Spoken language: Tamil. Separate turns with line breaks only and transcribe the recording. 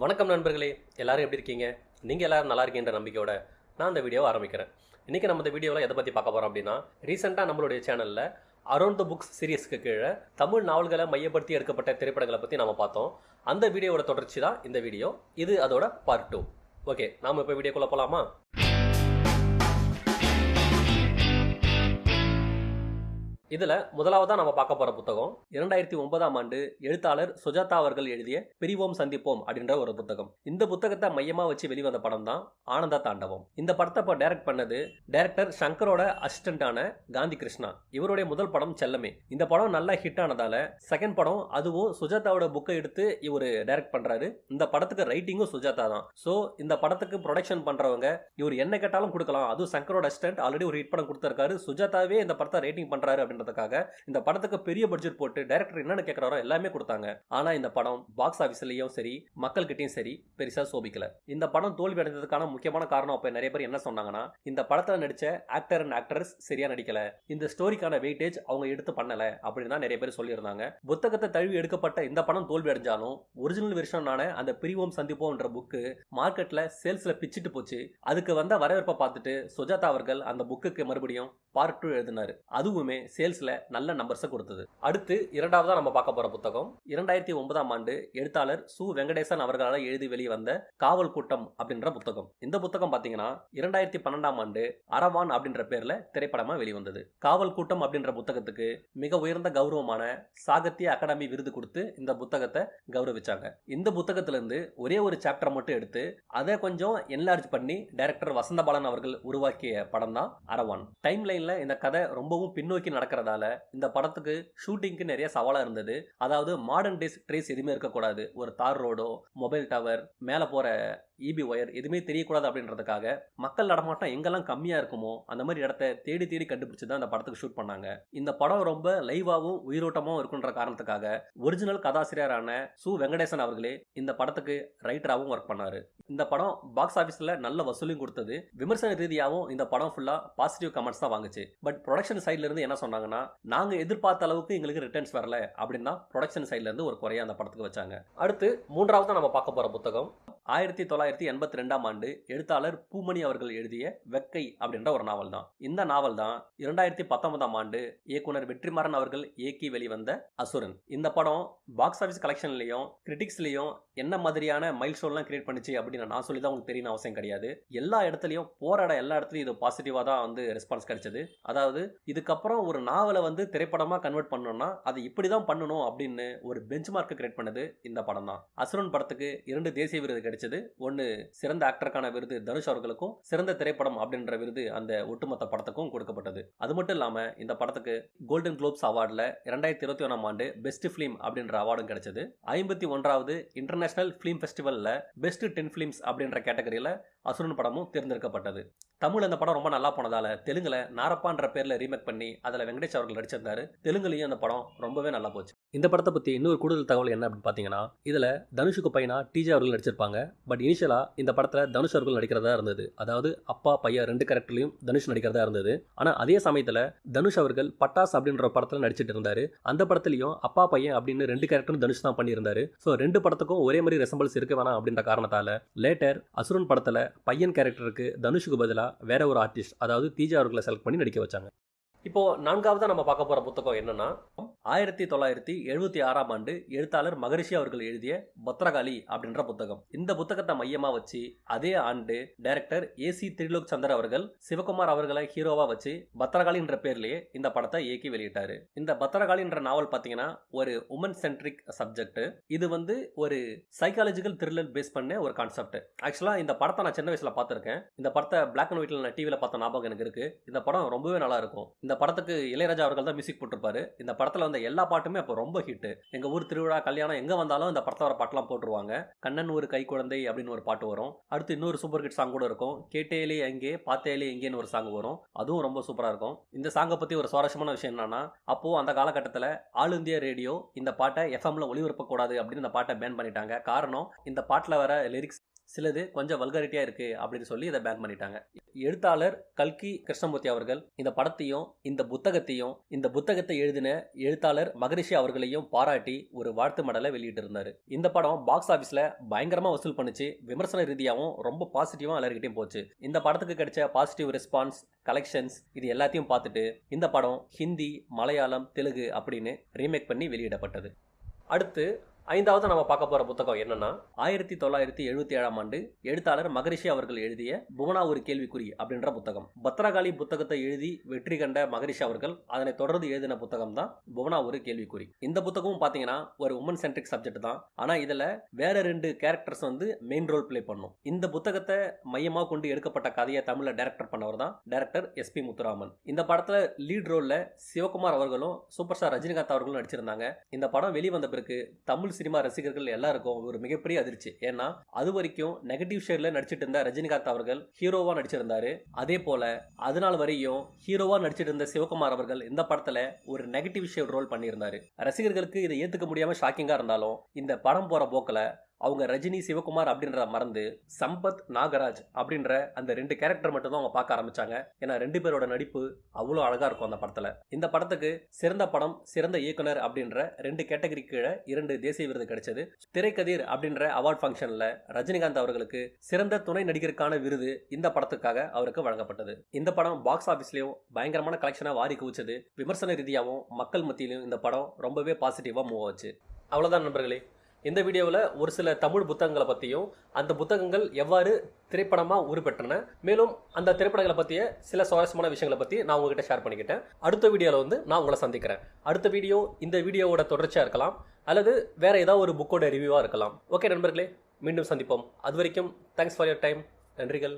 வணக்கம் நண்பர்களே எல்லாரும் எப்படி இருக்கீங்க? நீங்கள் எல்லோரும் நல்லா இருக்கீங்கன்ற நம்பிக்கையோட நான் இந்த வீடியோவை ஆரம்பிக்கிறேன். இன்றைக்கி நம்ம இந்த வீடியோவில் எதை பற்றி பார்க்க போகிறோம் அப்படின்னா ரீசெண்டாக நம்மளுடைய சேனலில் அரௌண்ட் த புக்ஸ் சீரியஸ்க்கு கீழே தமிழ் நாவல்களை மையப்படுத்தி எடுக்கப்பட்ட திரைப்படங்களை பற்றி நம்ம பார்த்தோம். அந்த வீடியோவோட தொடர்ச்சி தான் இந்த வீடியோ. இது அதோட பார்ட் டூ ஓகே நாம் இப்போ வீடியோக்குள்ளே போகலாமா இதுல முதலாவதா நம்ம பார்க்க போற புத்தகம் இரண்டாயிரத்தி ஒன்பதாம் ஆண்டு எழுத்தாளர் சுஜாதா அவர்கள் எழுதிய பிரிவோம் சந்திப்போம் அப்படின்ற ஒரு புத்தகம். இந்த புத்தகத்தை மையமா வச்சு வெளிவந்த படம் தான் ஆனந்த தாண்டவம். இந்த படத்தை இப்போ டைரக்ட் பண்ணது டைரக்டர் சங்கரோட அசிஸ்டண்டான காந்தி கிருஷ்ணா. இவருடைய முதல் படம் செல்லமே. இந்த படம் நல்லா ஹிட் ஆனதால செகண்ட் படம் அதுவும் சுஜாதாவோட புக்கை எடுத்து இவர் டைரக்ட் பண்றாரு. இந்த படத்துக்கு ரைட்டிங்கும் சுஜாதா தான். ஸோ இந்த படத்துக்கு ப்ரொடக்ஷன் பண்றவங்க இவர் என்ன கேட்டாலும் கொடுக்கலாம். அதுவும் சங்கரோட அசிஸ்டன்ட் ஆல்ரெடி ஒரு ஹிட் படம் கொடுத்துருக்காரு. சுஜாதாவே இந்த படத்தை ரேட்டிங் பண்றாரு அப்படின்றதுக்காக இந்த படத்துக்கு பெரிய பட்ஜெட் போட்டு டைரக்டர் என்னென்ன கேட்கறாரோ எல்லாமே கொடுத்தாங்க. ஆனா இந்த படம் பாக்ஸ் ஆஃபீஸ்லயும் சரி மக்கள்கிட்டயும் சரி பெருசா சோபிக்கல. இந்த படம் தோல்வி அடைந்ததுக்கான முக்கியமான காரணம் அப்ப நிறைய பேர் என்ன சொன்னாங்கன்னா இந்த படத்துல நடிச்ச ஆக்டர் அண்ட் ஆக்டர்ஸ் சரியா நடிக்கல. இந்த ஸ்டோரிக்கான வெயிட்டேஜ் அவங்க எடுத்து பண்ணல அப்படின்னு தான் நிறைய பேர் சொல்லியிருந்தாங்க. புத்தகத்தை தழுவி எடுக்கப்பட்ட இந்த படம் தோல்வி அடைஞ்சாலும் ஒரிஜினல் வெர்ஷனான அந்த பிரிவோம் சந்திப்போம்ன்ற புக்கு மார்க்கெட்ல சேல்ஸ்ல பிச்சிட்டு போச்சு. அதுக்கு வந்த வரவேற்பை பார்த்துட்டு சுஜாதா அவர்கள் அந்த புக்குக்கு மறுபடியும் பார்ட் டூ எழுதினாரு. அதுவுமே சேல்ஸ் சேல்ஸில் நல்ல நம்பர்ஸை கொடுத்தது. அடுத்து இரண்டாவதாக நம்ம பார்க்க போகிற புத்தகம். இரண்டாயிரத்தி ஒன்பதாம் ஆண்டு எழுத்தாளர் சு. வெங்கடேசன் அவர்களால் எழுதி வெளிவந்த காவல் கூட்டம் அப்படின்ற புத்தகம். இந்த புத்தகம் பாத்தீங்கன்னா இரண்டாயிரத்தி பன்னெண்டாம் ஆண்டு அரவான் அப்படின்ற பேரில் திரைப்படமா வெளிவந்தது. காவல் கூட்டம் அப்படின்ற புத்தகத்துக்கு மிக உயர்ந்த கௌரவமான சாகித்ய அகாடமி விருது கொடுத்து இந்த புத்தகத்தை கௌரவிச்சாங்க. இந்த புத்தகத்திலிருந்து ஒரே ஒரு சாப்டர் மட்டும் எடுத்து அதை கொஞ்சம் என்லார்ஜ் பண்ணி டைரக்டர் வசந்தபாலன் அவர்கள் உருவாக்கிய படம் தான் அரவான். டைம் லைன்ல இந்த கதை ரொம்பவும் பின்னோக்கி நடக்கிற இருக்கிறதால இந்த படத்துக்கு ஷூட்டிங்க்கு நிறைய சவாலாக இருந்தது. அதாவது மாடர்ன் டேஸ் ட்ரேஸ் எதுவுமே இருக்கக்கூடாது. ஒரு தார் ரோடோ மொபைல் டவர் மேலே போற இபி ஒயர் எதுவுமே தெரியக்கூடாது அப்படின்றதுக்காக மக்கள் நடமாட்டம் எங்கெல்லாம் கம்மியா இருக்குமோ அந்த மாதிரி இடத்த தேடி தேடி கண்டுபிடிச்சி தான் அந்த படத்துக்கு ஷூட் பண்ணாங்க. இந்த படம் ரொம்ப லைவாகவும் உயிரோட்டமாகவும் இருக்குன்ற காரணத்துக்காக ஒரிஜினல் கதாசிரியரான சு வெங்கடேசன் அவர்களே இந்த படத்துக்கு ரைட்டராகவும் ஒர்க் பண்ணாரு. இந்த படம் பாக்ஸ் ஆஃபீஸில் நல்ல வசூலையும் கொடுத்தது. விமர்சன ரீதியாகவும் இந்த படம் ஃபுல்லாக பாசிட்டிவ் கமெண்ட்ஸ் தான் வாங்குச்சு. பட் ப்ரொடக்ஷன் சைட்லேருந்து இருந்து என்ன சொன்னாங்கன்னா நாங்கள் எதிர்பார்த்த அளவுக்கு எங்களுக்கு ரிட்டர்ன்ஸ் வரல அப்படின்னு ப்ரொடக்ஷன் சைட்ல இருந்து ஒரு குறைய அந்த படத்துக்கு வச்சாங்க. அடுத்து மூன்றாவது நம்ம பார்க்க போற புத்தகம். ஆயிரத்தி தொள்ளாயிரத்தி எண்பத்தி ரெண்டாம் ஆண்டு எழுத்தாளர் பூமணி அவர்கள் எழுதிய வெக்கை அப்படின்ற ஒரு நாவல் தான். இந்த நாவல் தான் இரண்டாயிரத்தி பத்தொன்பதாம் ஆண்டு இயக்குனர் வெற்றிமாறன் அவர்கள் இயக்கி வெளிவந்த அசுரன். இந்த படம் பாக்ஸ் ஆஃபீஸ் கலெக்ஷன்லையும் கிரிட்டிக்ஸ்லையும் என்ன மாதிரியான மைல் ஸ்டோன்லாம் கிரியேட் பண்ணிச்சு அப்படின்னு நான் சொல்லி தான் உங்களுக்கு தெரியணும் அவசியம் கிடையாது. எல்லா இடத்துலையும் போராட எல்லா இடத்துலையும் இது பாசிட்டிவாக தான் வந்து ரெஸ்பான்ஸ் கிடைச்சது. அதாவது இதுக்கப்புறம் ஒரு நாவலை வந்து திரைப்படமாக கன்வெர்ட் பண்ணணும்னா அது இப்படி தான் பண்ணணும் அப்படின்னு ஒரு பெஞ்ச் மார்க்கை கிரியேட் பண்ணது இந்த படம் தான். அசுரன் படத்துக்கு இரண்டு தேசிய விருது கிடைச்சது. ஒன்று சிறந்த ஆக்டருக்கான விருது தனுஷ் அவர்களுக்கும் சிறந்த திரைப்படம் அப்படின்ற விருது அந்த ஒட்டுமொத்த படத்துக்கும் கொடுக்கப்பட்டது. அது மட்டும் இல்லாமல் இந்த படத்துக்கு கோல்டன் குளோப்ஸ் அவார்டில் இரண்டாயிரத்தி இருபத்தி ஒன்றாம் ஆண்டு பெஸ்ட் ஃபிலிம் அப்படின்ற அவார்டும் கிடைச்சது. ஐம்பத்தி ஒன்றாவது இன்டர்நேஷனல் ஃபிலிம் ஃபெஸ்டிவலில் பெஸ்ட் டென் ஃபிலிம்ஸ் அப்படின்ற கேட்டகரியில் அசுரன் படமும் தேர்ந்தெடுக்கப்பட்டது. தமிழ் அந்த படம் ரொம்ப நல்லா போனதால தெலுங்குல நாரப்பான்ற பேர்ல ரீமேக் பண்ணி அதில் வெங்கடேஷ் அவர்கள் நடிச்சிருந்தாரு. தெலுங்குலையும் அந்த படம் ரொம்பவே நல்லா போச்சு. இந்த படத்தை பற்றி இன்னொரு கூடுதல் தகவல் என்ன அப்படின்னு பார்த்தீங்கன்னா இதில் தனுஷுக்கு பையனா டிஜே அவர்கள் நடிச்சிருப்பாங்க. பட் இனிஷியலாக இந்த படத்தில் தனுஷ் அவர்கள் நடிக்கிறதா இருந்தது. அதாவது அப்பா பையன் ரெண்டு கேரக்டர்லையும் தனுஷ் நடிக்கிறதா இருந்தது. ஆனால் அதே சமயத்தில் தனுஷ் அவர்கள் பட்டாஸ் அப்படின்ற படத்துல படத்தில் நடிச்சிட்டு இருந்தாரு. அந்த படத்துலயும் அப்பா பையன் அப்படின்னு ரெண்டு கேரக்டரும் தனுஷ் தான் பண்ணியிருந்தாரு. ஸோ ரெண்டு படத்துக்கும் ஒரே மாதிரி ரெசம்பல்ஸ் இருக்க வேணாம் அப்படின்ற காரணத்தால லேட்டர் அசுரன் படத்தில் பையன் கேரக்டருக்கு தனுஷுக்கு பதிலாக வேற ஒரு ஆர்டிஸ்ட் அதாவது தீஜா அவர்களை செலக்ட் பண்ணி நடிக்க வச்சாங்க. இப்போ நான்காவதாக நம்ம பார்க்க போற புத்தகம் என்னன்னா ஆயிரத்தி தொள்ளாயிரத்தி எழுபத்தி ஆறாம் ஆண்டு எழுத்தாளர் மகரிஷி அவர்கள் எழுதிய பத்ரகாளி அப்படின்ற புத்தகம். இந்த புத்தகத்தை மையமா வச்சு அதே ஆண்டு director A C Trilok Chander அவர்கள் சிவகுமார் அவர்களை ஹீரோவா வச்சு பத்ரகாளின்ற பேர்லயே இந்த படத்தை இயக்கி வெளியிட்டாரு. இந்த பத்ரகாளின்ற நாவல் பாத்தீங்கன்னா ஒரு உமன் சென்ட்ரிக் சப்ஜெக்ட் இது வந்து ஒரு சைக்காலஜிக்கல் த்ரில்லர் பேஸ் பண்ண ஒரு கான்செப்ட் ஆக்சுவலா இந்த படத்தை நான் சின்ன வயசுல பார்த்திருக்கேன் இந்த படத்தை பிளாக் அண்ட் ஒயிட்ல நான் டிவியில பார்த்த ஞாபகம் எனக்கு இருக்கு. இந்த படம் ரொம்பவே நல்லா இருக்கும். இந்த படத்துக்கு இளையராஜா அவர்கள் தான் மியூசிக் போட்டிருப்பாரு. இந்த படத்துல வந்த எல்லா பாட்டுமே அப்போ ரொம்ப ஹிட் எங்கள் ஊர் திருவிழா கல்யாணம் எங்கே வந்தாலும் இந்த படத்தை வர பாட்டெலாம் போட்டுருவாங்க. கண்ணன் ஒரு கை குழந்தை அப்படின்னு ஒரு பாட்டு வரும். அடுத்து இன்னொரு சூப்பர் ஹிட் சாங் கூட இருக்கும். கேட்டேலே எங்கே பார்த்தேலே எங்கேன்னு ஒரு சாங் வரும். அதுவும் ரொம்ப சூப்பராக இருக்கும். இந்த சாங்கை பற்றி ஒரு சுவாரஸ்யமான விஷயம் என்னன்னா அப்போது அந்த காலகட்டத்தில் ஆல் இந்தியா ரேடியோ இந்த பாட்டை எஃப்எம்ல ஒளிபரப்பக்கூடாது அப்படின்னு இந்த பாட்டை பேன் பண்ணிட்டாங்க. காரணம் இந்த பாட்டில் வர லிரிக்ஸ் சிலது கொஞ்சம் வல்கரிட்டியாக இருக்குது அப்படின்னு சொல்லி இதை பேன் பண்ணிட்டாங்க. எழுத்தாளர் கல்கி கிருஷ்ணமூர்த்தி அவர்கள் இந்த படத்தையும் இந்த புத்தகத்தையும் இந்த புத்தகத்தை எழுதின எழுத்தாளர் மகரிஷி அவர்களையும் பாராட்டி ஒரு வாழ்த்து மடலை வெளியிட்டு இருந்தார் இந்த படம் பாக்ஸ் ஆஃபீஸில் பயங்கரமாக வசூல் பண்ணுச்சு. விமர்சன ரீதியாகவும் ரொம்ப பாசிட்டிவாக எல்லாருக்கிட்டையும் போச்சு. இந்த படத்துக்கு கிடைச்ச பாசிட்டிவ் ரெஸ்பான்ஸ் கலெக்ஷன்ஸ் இது எல்லாத்தையும் பார்த்துட்டு இந்த படம் ஹிந்தி மலையாளம் தெலுங்கு அப்படின்னு ரீமேக் பண்ணி வெளியிடப்பட்டது. அடுத்து ஐந்தாவது நம்ம பார்க்க போற புத்தகம் என்னன்னா ஆயிரத்தி தொள்ளாயிரத்தி எழுபத்தி ஏழாம் ஆண்டு எழுத்தாளர் மகரிஷி அவர்கள் எழுதிய புவனா ஒரு கேள்விக்குறி அப்படின்ற புத்தகம். பத்ரகாளி புத்தகத்தை எழுதி வெற்றி கண்ட மகரிஷி அவர்கள் அதனை தொடர்ந்து எழுதின புத்தகம் தான் புவனா ஒரு கேள்விக்குறி. இந்த புத்தகமும் பாத்தீங்கன்னா ஒரு உமன் சென்ட்ரிக் சப்ஜெக்ட் தான். ஆனா இதுல வேற ரெண்டு கேரக்டர்ஸ் வந்து மெயின் ரோல் ப்ளே பண்ணும். இந்த புத்தகத்தை மையமாக கொண்டு எடுக்கப்பட்ட கதையை தமிழ்ல டைரக்டர் பண்ணவர் தான் டைரக்டர் எஸ் பி முத்துராமன். இந்த படத்துல லீட் ரோல்ல சிவகுமார் அவர்களும் சூப்பர் ஸ்டார் ரஜினிகாந்த் அவர்களும் நடிச்சிருந்தாங்க. இந்த படம் வெளிவந்த பிறகு தமிழ் சினிமா ரசிகர்கள் எல்லாருக்கும் ஒரு மிகப்பெரிய அதிர்ச்சி. ஏன்னா அது வரைக்கும் நெகட்டிவ் ஷேட்ல நடிச்சிட்டு இருந்த ரஜினிகாந்த் அவர்கள் ஹீரோவா நடிச்சிருந்தாரு. அதே போல அதனால் வரையும் ஹீரோவா நடிச்சிட்டு இருந்த சிவகுமார் அவர்கள் இந்த படத்துல ஒரு நெகட்டிவ் ஷேட் ரோல் பண்ணியிருந்தாரு. ரசிகர்களுக்கு இதை ஏத்துக்க முடியாம ஷாக்கிங்கா இருந்தாலும் இந்த படம் போற போக்கில் அவங்க ரஜினி சிவகுமார் அப்படின்ற மறந்து சம்பத் நாகராஜ் அப்படின்ற அந்த ரெண்டு கேரக்டர் மட்டும் தான் அவங்க பார்க்க ஆரம்பிச்சாங்க. ஏன்னா ரெண்டு பேரோட நடிப்பு அவ்வளோ அழகா இருக்கும் அந்த படத்துல. இந்த படத்துக்கு சிறந்த படம் சிறந்த இயக்குனர் அப்படின்ற ரெண்டு கேட்டகரி கீழே இரண்டு தேசிய விருது கிடைச்சது. திரைக்கதிர் அப்படின்ற அவார்ட் ஃபங்க்ஷன்ல ரஜினிகாந்த் அவர்களுக்கு சிறந்த துணை நடிகருக்கான விருது இந்த படத்துக்காக அவருக்கு வழங்கப்பட்டது. இந்த படம் பாக்ஸ் ஆஃபீஸ்லயும் பயங்கரமான கலெக்ஷனாக வாரி குவிச்சது. விமர்சன ரீதியாகவும் மக்கள் மத்தியிலும் இந்த படம் ரொம்பவே பாசிட்டிவாக மூவ் ஆச்சு. அவ்வளோதான் நண்பர்களே. இந்த வீடியோவில் ஒரு சில தமிழ் புத்தகங்களை பற்றியும் அந்த புத்தகங்கள் எவ்வாறு திரைப்படமாக உருப்பெற்றன மேலும் அந்த திரைப்படங்களை பற்றிய சில சுவாரஸ்யமான விஷயங்களை பற்றி நான் உங்ககிட்ட ஷேர் பண்ணிக்கிட்டேன். அடுத்த வீடியோவில் வந்து நான் உங்களை சந்திக்கிறேன். அடுத்த வீடியோ இந்த வீடியோவோட தொடர்ச்சியாக இருக்கலாம் அல்லது வேற ஏதாவது ஒரு புக்கோட ரிவ்யூவாக இருக்கலாம். ஓகே நண்பர்களே மீண்டும் சந்திப்போம். அது வரைக்கும் தேங்க்ஸ் ஃபார் யர் டைம் நன்றிகள்.